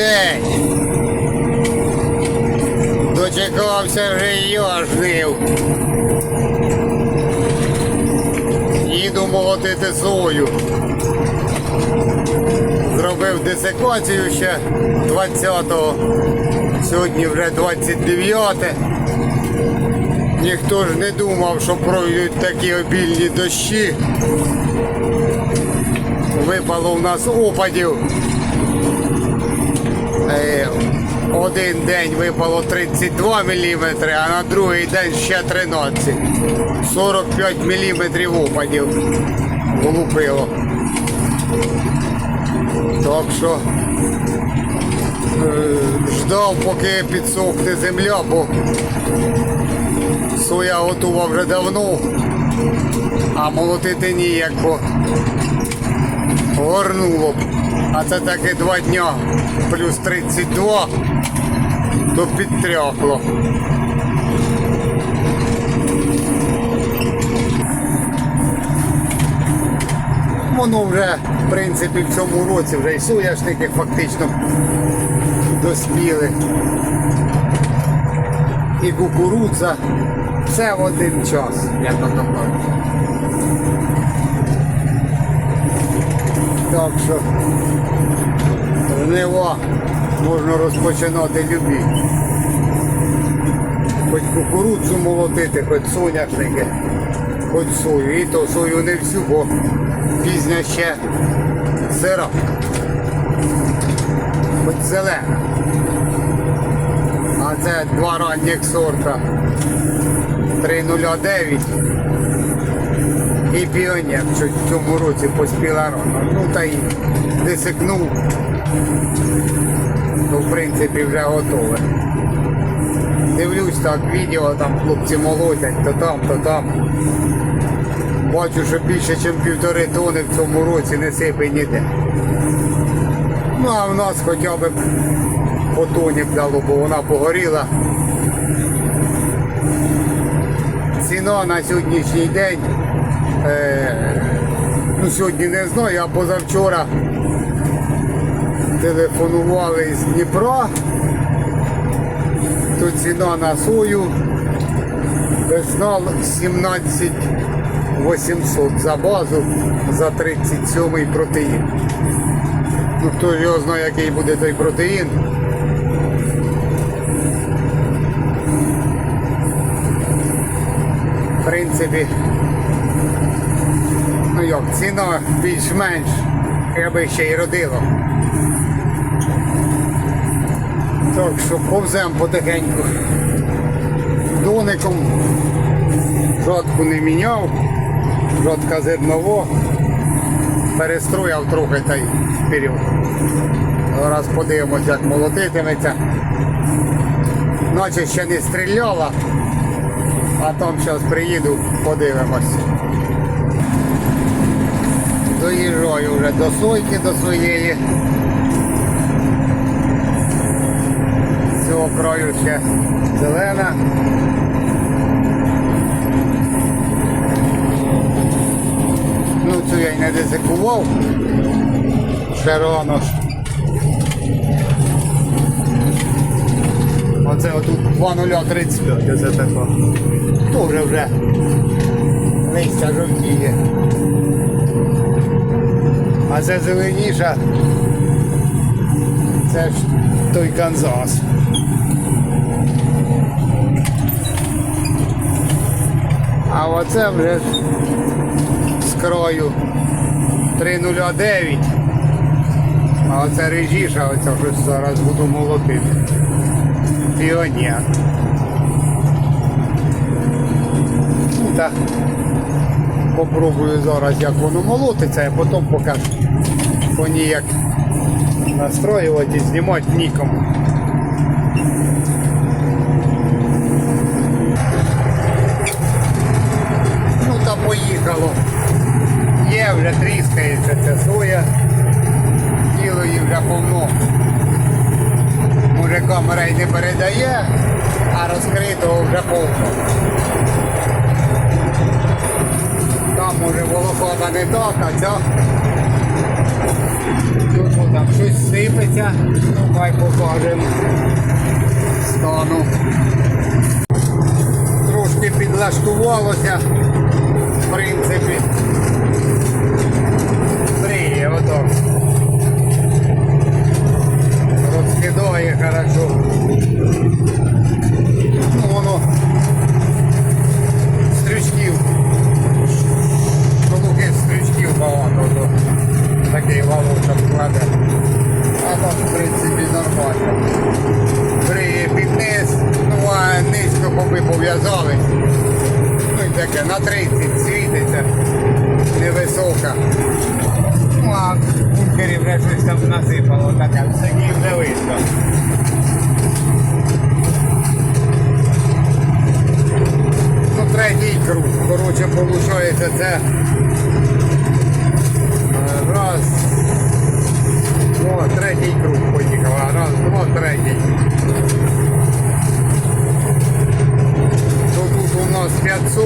день. Дочекався вже я жнив. Їду молотити сою. Зробив десекацію ще 20-го. Сьогодні вже 29. те Ніхто ж не думав, що пройдуть такі обільні дощі. Випало в нас опадів. Е, Один день випало 32 мм, а на другий день ще 13. 45 мм опадів влупило. Так що е, ждав, поки підсохне земля, бо соя готова вже давно, а молотити ніяк, бо горнуло б. А це таки два дня плюс 32, то підтряхло. Воно вже, в принципі, в цьому році вже і соняшники фактично доспіли. І кукурудза. Все в один час, як то кажуть. Так що жнива можна розпочинати любі. Хоч кукурудзу молотити, хоч соняшники, хоч сою. І то сою не всю, бо пізня ще сира. Хоч зелена. А це два ранніх сорта 309 і піонер, в цьому році поспіла рано. Ну та й десикнув, то в принципі вже готове. Дивлюсь так відео, там хлопці молотять, то там, то там. Бачу, що більше, ніж півтори тони в цьому році не сипе ніде. Ну а в нас хоча б по тоні б дало, бо вона погоріла. Ціна на сьогоднішній день, е, ну сьогодні не знаю, а позавчора телефонували з Дніпра, то ціна на сою весна 17 800 за базу за 37 протеїн. Ну хто його знає, який буде той протеїн. В принципі, як, ціна більш-менш, аби ще й родило. Так що повземо потихеньку. Доником жодку не міняв, жодка зерново, перестрояв трохи та й вперед. Зараз подивимось, як молотитиметься. Наче ще не стріляла, а там зараз приїду, подивимось. Доїжджаю вже до сойки, до своєї. З цього краю ще зелена. Ну цю я й не дезикував. Ще рано. Оце отут 2.035, це тако. Тоже вже листя жовтіє. А це зеленіша. Це ж той Канзас. А оце вже з краю 309. А оце режіша, оце щось зараз буду молотити. Піонер. Так. Попробую зараз, як воно молотиться, а потім покажу. По ній як настроювати і знімати нікому. Ну та поїхало. Є вже тріскається ця соя. Тіло її вже повно. Може камера й не передає, а розкритого вже повно. Там може волокота не так, а ця. Тут там щось сипеться, ну хай покажемо стану. Трошки підлаштувалося, в принципі. Бриє, отак. Розкидає хорошо. Ну воно стрючків. Багато, то такий валочок кладе. А там, в принципі, нормально. Бриє під низ, ну а низько поки пов'язали. Ну і таке, на 30 світиться, невисока. Ну а в бункері вже щось там насипало, таке, все вже видно. Ну, третій круг. Коротше, виходить, це раз, два, третій круг поїхав. Раз, два, третій. То тут у нас 500.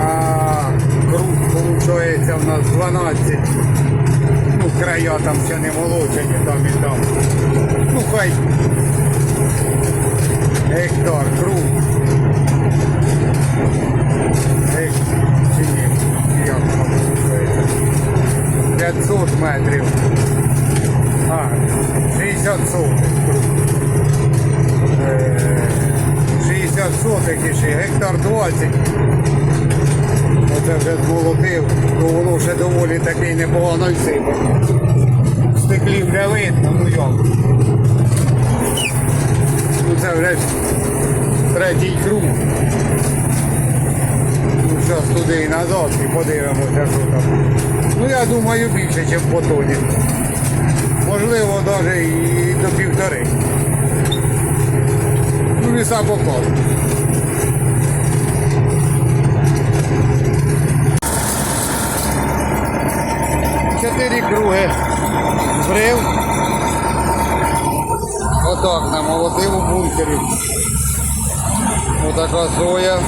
А круг виходить у нас 12. Ну, края там ще не молочені, там і там. Ну, хай гектар круг. 60 сотих. Е, 60 сотих і ще гектар 20. Оце вже змолотив, то воно ще доволі такий непогано й сипе. В стеклі вже видно, ну як. Ну це вже третій круг. Ну зараз туди і назад і подивимося, що там. Ну я думаю більше, ніж по тоні. Можливо, навіть і до півтори. Ну віса покажу. Чотири круги збрив. Отак намолотив у бункері. Отака соя.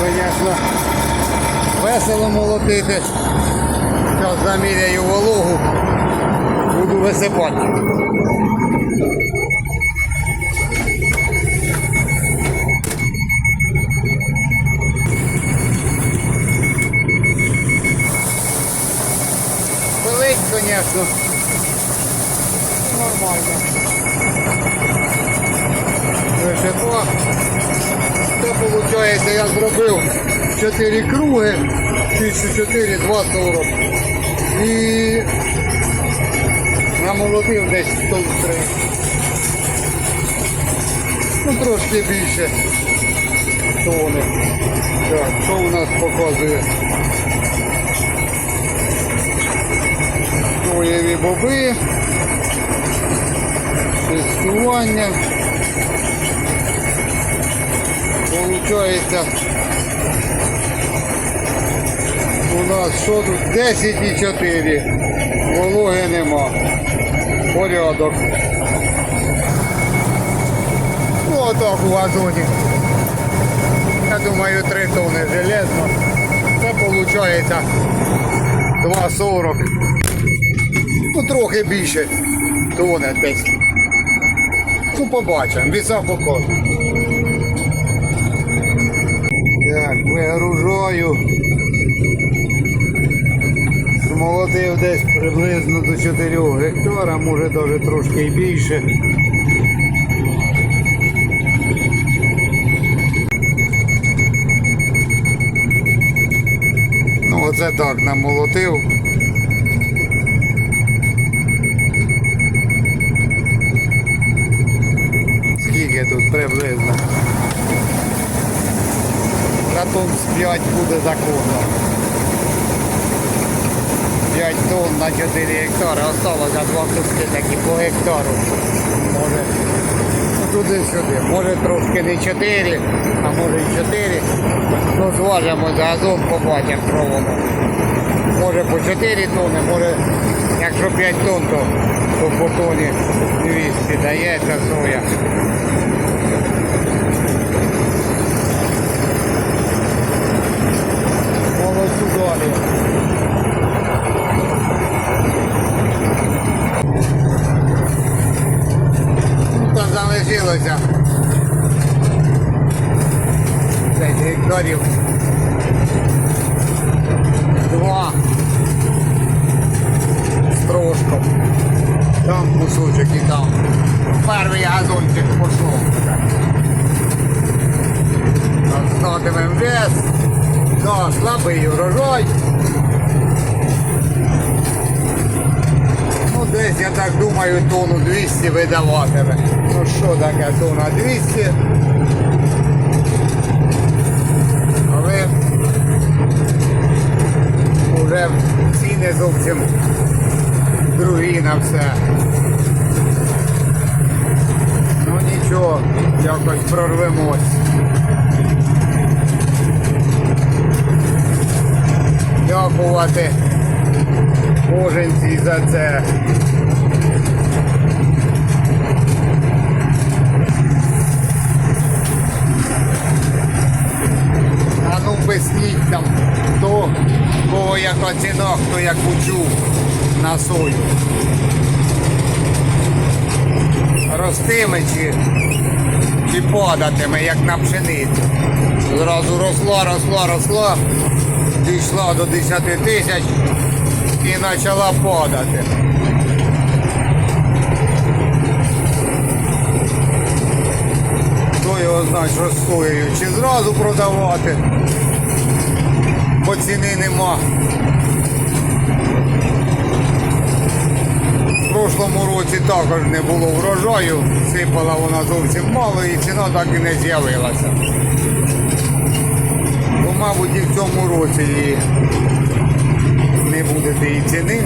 Звісно, весело молотити. Зараз заміряю вологу, буду висипати. Пилить, звісно. Нормально. Висипа. Це виходить, я зробив 4 круги, 1004, 240. І намолотив десь 103. Ну трошки більше тони. Так, що у нас показує? Соєві боби. Тестування. Получається у нас що тут 10,4. Вологи нема. Порядок. Отак у газоні. Я думаю 3 тони железно. Це виходить 2,40. Ну трохи більше тони десь. Ну побачимо, віса покажу. Так, вигружаю. Змолотив десь приблизно до 4 гектара, може навіть трошки і більше. Ну оце так намолотив. Скільки тут приблизно? На тонн з 5 буде законно. 5 тонн на 4 гектари. Осталося два куски такі по гектару. Може ну, туди-сюди. Може трошки не 4, а може і 4. Ну зважимо за газон, побачимо, що воно. Може по 4 тонни, може якщо 5 тонн, то, то по тоні 200 дається соя. Молодцю далі. залишилося. 10 гектарів. Два. З трошком. Там кусочок і там. Перший газончик пішов. Остатимем вес. Да, слабий урожай. Десь, я так думаю, тонну 200 видаватиме. Ну що таке тонна 200? Але вже ціни зовсім другі на все. Ну нічого, якось прорвемось. Дякувати коженці за це. А ну писніть там, хто, кого яка ціна, хто як учув на сою. Ростиме чи, чи падатиме, як на пшеницю. Зразу росла, росла, росла, дійшла до 10 тисяч і почала падати. Хто його знає, що соєю, чи зразу продавати, бо ціни нема. В прошлому році також не було врожаю, сипала вона зовсім мало і ціна так і не з'явилася. Мабуть, і в цьому році її не буде тієї ціни.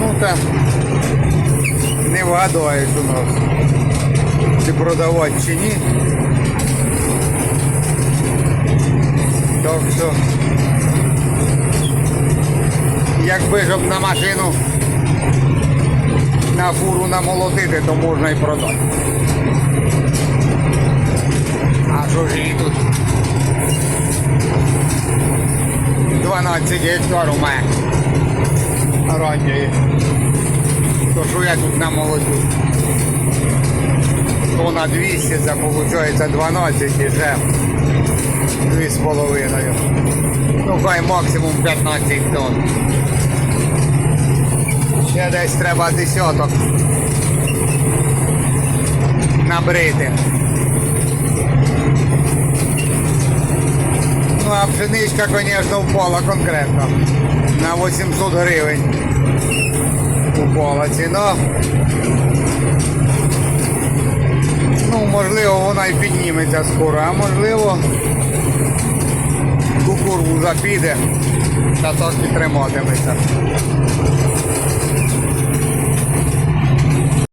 Ну так, не вгадаєш у нас, чи продавати чи ні. Так що, якби ж на машину на фуру намолотити, то можна і продати. А що ж її тут? 12 гектар у мене. То що я тут намолотю? То на 200, це виходить 12 і вже 2,5. Ну хай максимум 15 тонн. Ще десь треба десяток набрити. А пшеничка, звісно, впала конкретно. На 800 гривень. Упала ціна. Ну, можливо, вона і підніметься скоро, а можливо, кукуруза піде та трошки триматиметься.